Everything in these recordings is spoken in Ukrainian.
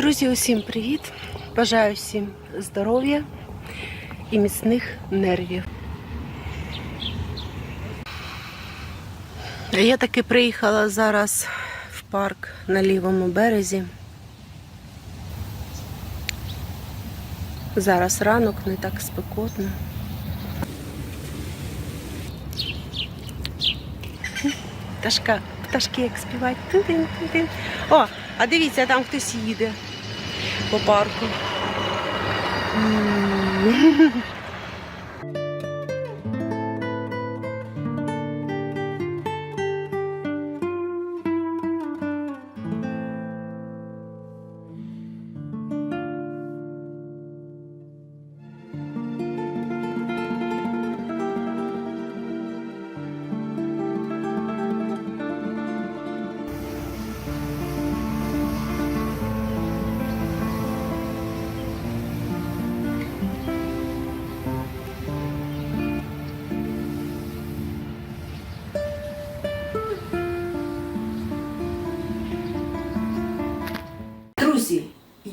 Друзі, усім привіт! Бажаю всім здоров'я і міцних нервів. Я таки приїхала зараз в парк на лівому березі. Зараз ранок, не так спекотно. Пташка, пташки як співають. О, а дивіться, там хтось їде по парку.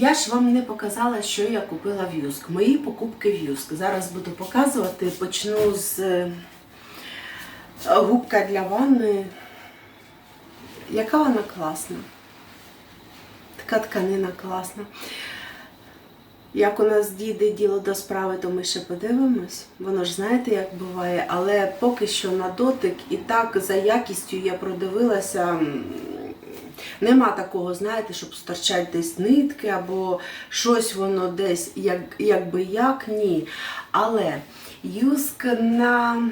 я ж вам не показала, що я купила в Юск. Мої покупки в Юск. Зараз буду показувати. Почну з е, губка для ванни. Яка вона класна. Така тканина класна. Як у нас дійде діло до справи, то ми ще подивимось. Воно ж знаєте, як буває, але поки що на дотик і так за якістю я продивилася. Нема такого, знаєте, щоб стирчать десь нитки або щось воно десь як, якби як, ні. Але Юск на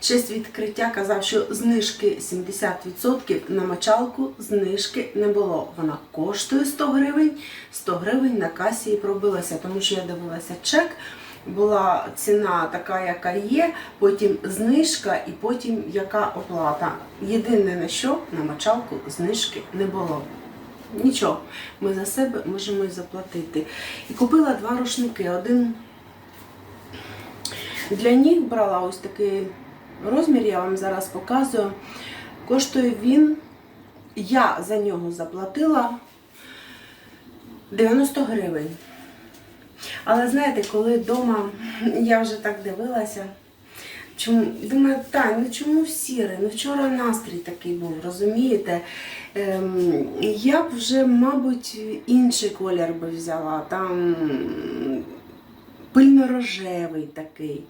честь відкриття казав, що знижки 70% на мочалку знижки не було. Вона коштує 100 гривень, 100 гривень на касі і пробилася, тому що я дивилася чек. Була ціна така, яка є, потім знижка і потім яка оплата. Єдине на що на мочалку знижки не було. Нічого, ми за себе можемо і заплатити. І купила два рушники. Один для ніг брала ось такий розмір, я вам зараз показую. Коштує він, я за нього заплатила 90 гривень. Але знаєте, коли вдома я вже так дивилася, чому, думаю, Тань, ну чому сірий? Ну вчора настрій такий був, розумієте? Ем, я б вже, мабуть, інший колір би взяла. Там пильно-рожевий такий.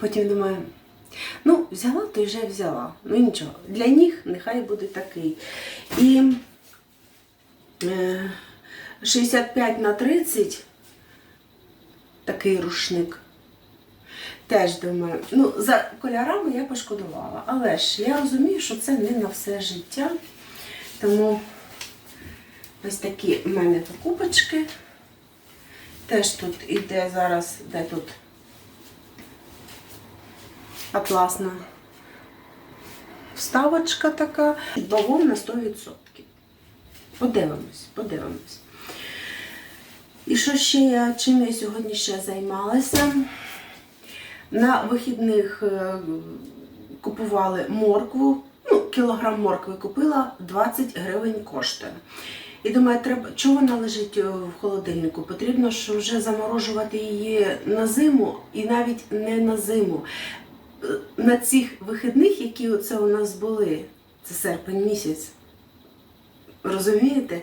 Потім думаю, ну, взяла, то вже взяла. Ну нічого. Для ніг нехай буде такий. І е, 65 на 30 такий рушник. Теж думаю, ну, за кольорами я пошкодувала. Але ж я розумію, що це не на все життя. Тому ось такі в мене покупочки. Теж тут іде зараз, де тут атласна вставочка така. Бавовна на 100%. Подивимось, подивимось. І що ще я, чим я сьогодні ще займалася? На вихідних е, купували моркву. Ну, кілограм моркви купила, 20 гривень коштує. І думаю, треба, чого вона лежить е, в холодильнику? Потрібно ж вже заморожувати її на зиму і навіть не на зиму. Е, На цих вихідних, які оце у нас були, це серпень місяць. Розумієте?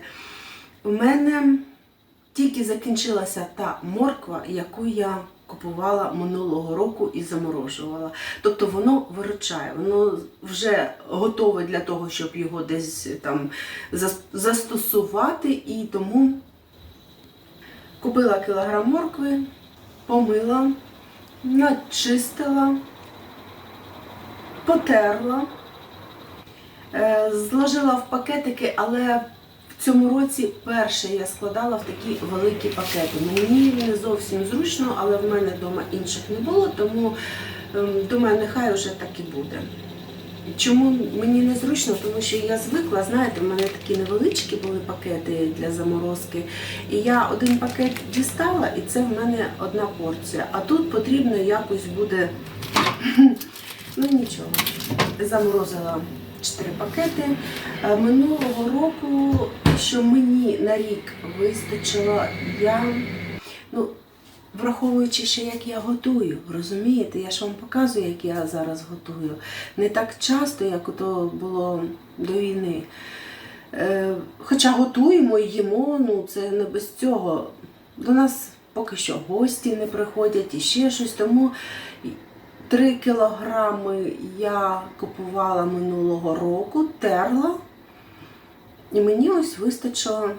У мене тільки закінчилася та морква, яку я купувала минулого року і заморожувала. Тобто воно виручає, воно вже готове для того, щоб його десь там застосувати. І тому купила кілограм моркви, помила, начистила, потерла. Е, Зложила в пакетики, але цьому році перше я складала в такі великі пакети. Мені не зовсім зручно, але в мене вдома інших не було, тому ем, думаю, нехай вже так і буде. Чому мені не зручно? Тому що я звикла, знаєте, в мене такі невеличкі були пакети для заморозки. І я один пакет дістала, і це в мене одна порція. А тут потрібно якось буде. Ну нічого. Заморозила чотири пакети. Е, Минулого року, що мені на рік вистачило, я ну, враховуючи ще, як я готую, розумієте, я ж вам показую, як я зараз готую. Не так часто, як то було до війни. Е, Хоча готуємо і їмо, ну це не без цього. До нас поки що гості не приходять і ще щось. Тому 3 кілограми я купувала минулого року, терла. І мені ось вистачило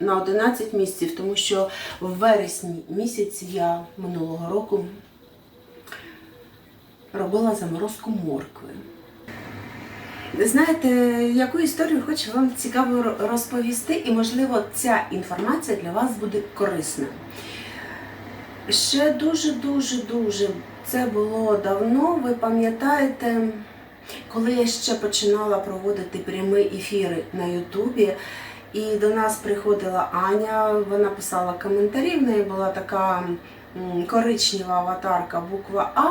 на 11 місяців, тому що в вересні місяці я минулого року робила заморозку моркви. Знаєте, яку історію хочу вам цікаво розповісти, і, можливо, ця інформація для вас буде корисною. Ще дуже-дуже дуже це було давно. Ви пам'ятаєте, коли я ще починала проводити прямі ефіри на Ютубі, і до нас приходила Аня, вона писала коментарі, в неї була така коричнева аватарка, буква А.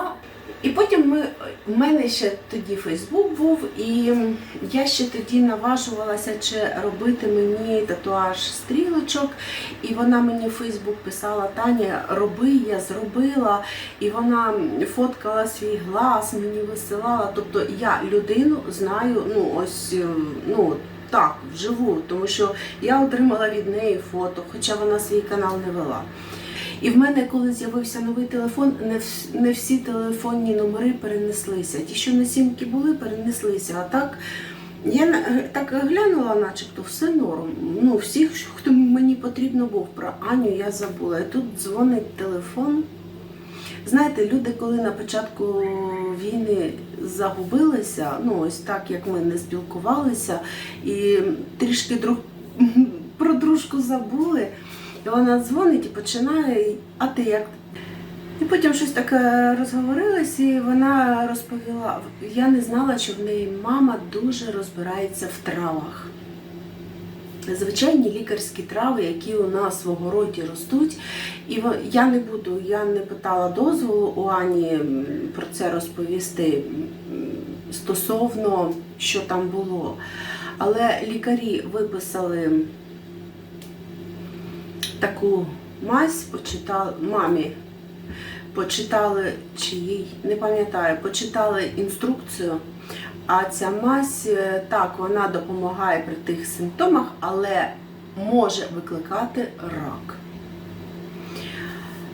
І потім ми, в мене ще тоді Фейсбук був, і я ще тоді наважувалася, чи робити мені татуаж стрілочок. І вона мені в Фейсбук писала: Таня, роби, я зробила. І вона фоткала свій глаз, мені висилала. Тобто я людину знаю, ну ось е, ну. Так, вживу, тому що я отримала від неї фото, хоча вона свій канал не вела. І в мене, коли з'явився новий телефон, не, вс- не всі телефонні номери перенеслися. Ті, що на сімки були, перенеслися. А так я так глянула, начебто, все норм. Ну, всіх, хто мені потрібно був, про Аню я забула. І тут дзвонить телефон. Знаєте, люди, коли на початку війни загубилися, ну ось так як ми не спілкувалися, і трішки друг про дружку забули. І вона дзвонить і починає, а ти як? І потім щось таке розговорилось, і вона розповіла. Я не знала, що в неї мама дуже розбирається в травах. Звичайні лікарські трави, які у нас в огороді ростуть. І я не буду, я не питала дозволу у Ані про це розповісти стосовно, що там було. Але лікарі виписали таку мазь, почитали мамі, почитали чи не пам'ятаю, почитали інструкцію. А ця мазь, е, так, вона допомагає при тих симптомах, але може викликати рак.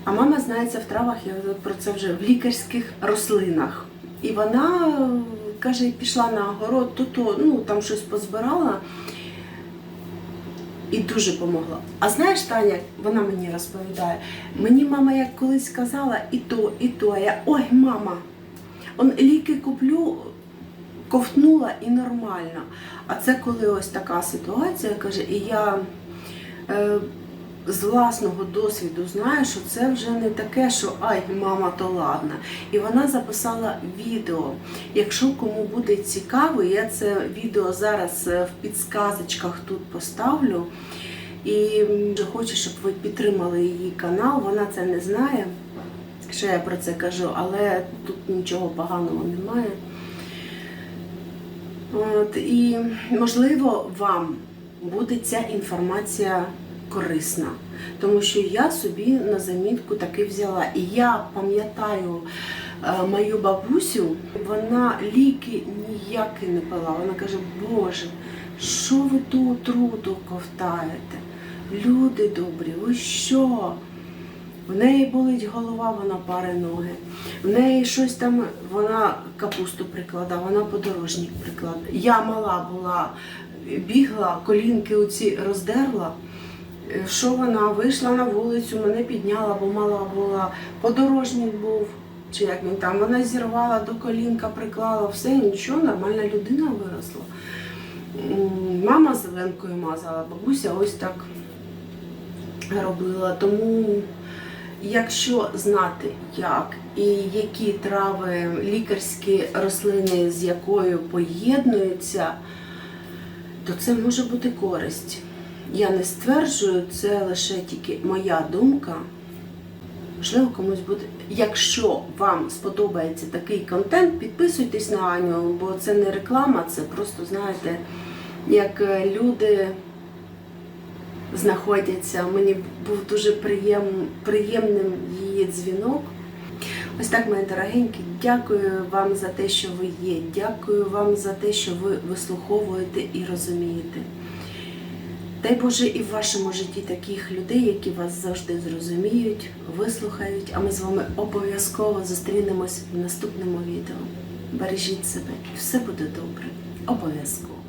А мама знається в травах, я про це вже в лікарських рослинах. І вона е, каже, пішла на огород, то, то ну там щось позбирала і дуже помогла. А знаєш, Таня, вона мені розповідає, мені мама як колись сказала і то, і то. А я ой, мама, он ліки куплю, ковтнула і нормально. А це коли ось така ситуація, каже, і я е, з власного досвіду знаю, що це вже не таке, що ай, мама, то ладно. І вона записала відео. Якщо кому буде цікаво, я це відео зараз е, в підсказочках тут поставлю. І хочу, щоб ви підтримали її канал. Вона це не знає, що я про це кажу, але тут нічого поганого немає. От, і можливо вам буде ця інформація корисна, тому що я собі на замітку таки взяла. І я пам'ятаю е, мою бабусю, вона ліки ніякі не пила. Вона каже, Боже, що ви ту отруту ковтаєте? Люди добрі, ви що? В неї болить голова, вона паре ноги. В неї щось там, вона капусту прикладає, вона подорожник прикладає. Я мала була, бігла, колінки оці роздерла. Е, Що вона вийшла на вулицю, мене підняла, бо мала була, подорожник був, чи як він там, вона зірвала до колінка, приклала, все, нічого, нормальна людина виросла. Мама зеленкою мазала, бабуся ось так робила. Тому Якщо знати, як і які трави лікарські рослини з якою поєднуються, то це може бути користь. Я не стверджую, це лише тільки моя думка. Можливо, комусь буде. Якщо вам сподобається такий контент, підписуйтесь на Аню, бо це не реклама, це просто, знаєте, як е, люди знаходяться. Мені був дуже приєм, приємним її дзвінок. Ось так, мої дорогенькі, дякую вам за те, що ви є. Дякую вам за те, що ви вислуховуєте і розумієте. Дай Боже і в вашому житті таких людей, які вас завжди зрозуміють, вислухають. А ми з вами обов'язково зустрінемось в наступному відео. Бережіть себе, і все буде добре. Обов'язково.